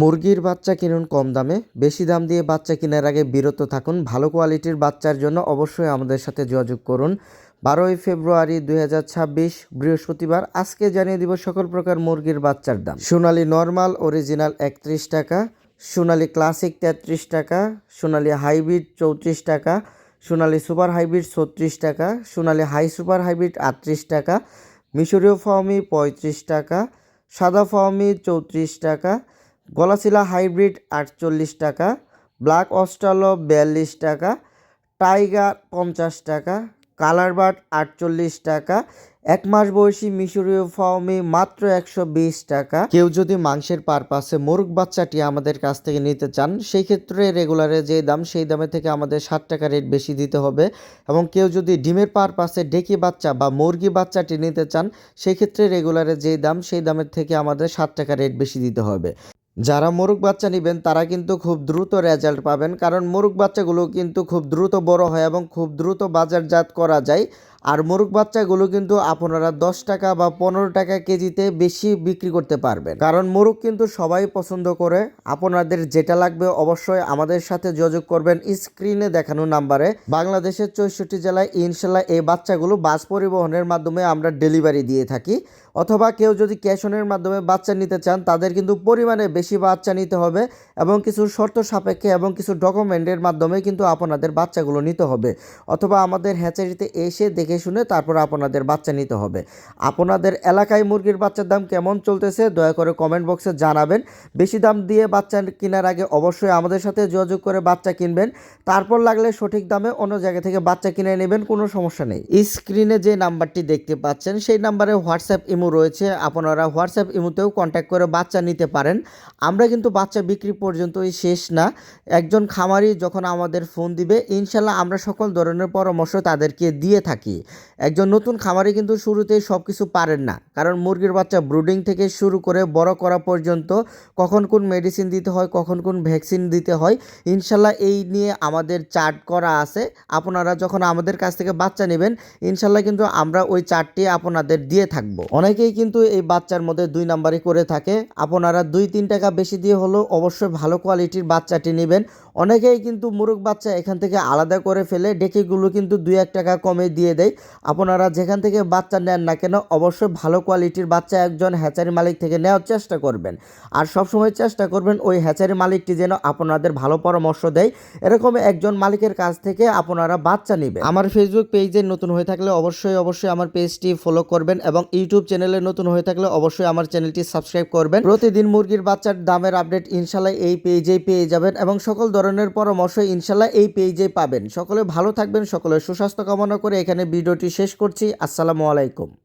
মুরগির বাচ্চা কিনুন কম দামে। বেশি দাম দিয়ে বাচ্চা কেনার আগে বিরত থাকুন। ভালো কোয়ালিটির বাচ্চার জন্য অবশ্যই আমাদের সাথে যোগাযোগ করুন। বারোই ফেব্রুয়ারি দু হাজার ছাব্বিশ, বৃহস্পতিবার। আজকে জানিয়ে দিব সকল প্রকার মুরগির বাচ্চার দাম। সোনালী নর্মাল, অরিজিনাল একত্রিশ টাকা। সোনালী ক্লাসিক তেত্রিশ টাকা। সোনালী হাইব্রিড চৌত্রিশ টাকা। সোনালী সুপার হাইব্রিড ছত্রিশ টাকা। সোনালী হাই সুপার হাইব্রিড আটত্রিশ টাকা। মিশরীয় ফার্মি পঁয়ত্রিশ টাকা। সাদা ফার্মি চৌত্রিশ টাকা। গলাচিলা হাইব্রিড আটচল্লিশ টাকা, ব্ল্যাক অস্ট্রালো বিয়াল্লিশ টাকা, টাইগার পঞ্চাশ টাকা, কালার বার্ড আটচল্লিশ টাকা, এক মাস বয়সী মিশরীয় ফার্মি মাত্র একশো বিশ টাকা। কেউ যদি মাংসের পারপাসে মুরগ বাচ্চাটি আমাদের কাছ থেকে নিতে চান, সেই ক্ষেত্রে রেগুলারে যে দাম, সেই দামে থেকে আমাদের ষাট টাকা রেট বেশি দিতে হবে এবং কেউ যদি ডিমের পারপাসে ডেকি বাচ্চা বা মুরগি বাচ্চাটি নিতে চান, সেই ক্ষেত্রে রেগুলারে যে দাম, সেই দামের থেকে আমাদের ষাট টাকা রেট বেশি দিতে হবে। যারা মোরগ বাচ্চা নেবেন, তারা কিন্তু খুব দ্রুত রেজাল্ট পাবেন। কারণ মোরগ বাচ্চাগুলো কিন্তু খুব দ্রুত বড় হয় এবং খুব দ্রুত বাজারজাত করা যায়। আর মোরগ বাচ্চাগুলো কিন্তু আপনারা দশ টাকা বা পনেরো টাকা কেজিতে বেশি বিক্রি করতে পারবেন। কারণ মোরগ কিন্তু সবাই পছন্দ করে। আপনাদের যেটা লাগবে অবশ্যই আমাদের সাথে যোগাযোগ করবেন। স্ক্রিনে দেখানো নাম্বারে বাংলাদেশের চৌষট্টি জেলায় ইনশাল্লাহ এই বাচ্চাগুলো বাস পরিবহনের মাধ্যমে আমরা ডেলিভারি দিয়ে থাকি। অথবা কেউ যদি ক্যাশ অনের মাধ্যমে বাচ্চা নিতে চান, তাদের কিন্তু পরিমাণে বেশি বাচ্চা নিতে হবে এবং কিছু শর্ত সাপেক্ষে এবং কিছু ডকুমেন্টের মাধ্যমে কিন্তু আপনাদের বাচ্চাগুলো নিতে হবে। অথবা আমাদের হ্যাচারিতে এসে দেখে শুনে তারপর আপনাদের বাচ্চা নিতে হবে। আপনাদের এলাকায় মুরগির বাচ্চার দাম কেমন চলতেছে দয়া করে কমেন্ট বক্সে জানাবেন। বেশি দাম দিয়ে বাচ্চা কেনার আগে অবশ্যই আমাদের সাথে যোগাযোগ করে বাচ্চা কিনবেন। তারপর লাগলে সঠিক দামে অন্য জায়গা থেকে বাচ্চা কিনে নেবেন, কোনো সমস্যা নেই। স্ক্রিনে যে নাম্বারটি দেখতে পাচ্ছেন, সেই নাম্বারে হোয়াটসঅ্যাপ ইমো রয়েছে। আপনারা হোয়াটসঅ্যাপ ইমোতেও কন্ট্যাক্ট করে বাচ্চা নিতে পারেন। আমরা কিন্তু বাচ্চা বিক্রি পর্যন্তই শেষ না। একজন খামারি যখন আমাদের ফোন দিবে, ইনশাল্লাহ আমরা সকল ধরনের পরামর্শ তাদেরকে দিয়ে থাকি। একজন নতুন খামারি কিন্তু শুরুতেই সব কিছু পারেন না। কারণ মুরগির বাচ্চা ব্রুডিং থেকে শুরু করে বড় করা পর্যন্ত কখন কোন মেডিসিন দিতে হয়, কখন কোন ভ্যাকসিন দিতে হয়, ইনশাল্লাহ এই নিয়ে আমাদের চার্ট করা আছে। আপনারা যখন আমাদের কাছ থেকে বাচ্চা নেবেন, ইনশাল্লাহ কিন্তু আমরা ওই চার্টটি আপনাদের দিয়ে থাকব। অনেকেই কিন্তু এই বাচ্চার মধ্যে দুই নাম্বারই করে থাকে। আপনারা দুই তিন টাকা বেশি দিয়ে হলেও অবশ্যই ভালো কোয়ালিটির বাচ্চাটি নেবেন। অনেকেই কিন্তু মুরগ বাচ্চা এখান থেকে আলাদা করে ফেলে, ডেকেগুলো কিন্তু দুই এক টাকা কমে দিয়ে দেয়। আপনারা যেখান থেকে বাচ্চা নেন না কেন, অবশ্যই ভালো কোয়ালিটির বাচ্চা একজন হ্যাচারি মালিক থেকে নেওয়ার চেষ্টা করবেন। আর সবসময় চেষ্টা করবেন ওই হ্যাচারি মালিকটি যেন আপনাদের ভালো পরামর্শ দেয়। এরকম একজন মালিকের কাছ থেকে আপনারা বাচ্চা নেবেন। আমার ফেসবুক পেজে নতুন হয়ে থাকলে অবশ্যই অবশ্যই আমার পেজটি ফলো করবেন এবং ইউটিউব চ্যানেলে নতুন হয়ে থাকলে অবশ্যই আমার চ্যানেলটি সাবস্ক্রাইব করবেন। প্রতিদিন মুরগির বাচ্চার দামের আপডেট ইনশাল্লাহ এই পেজেই পেয়ে যাবেন এবং সকল ধরনের পরামর্শ ইনশাল্লাহ এই পেজে পাবেন। সকলে ভালো থাকবেন, সকলের সুস্বাস্থ্য কামনা করে এখানে ভিডিওটি শেষ করছি। আসসালামু আলাইকুম।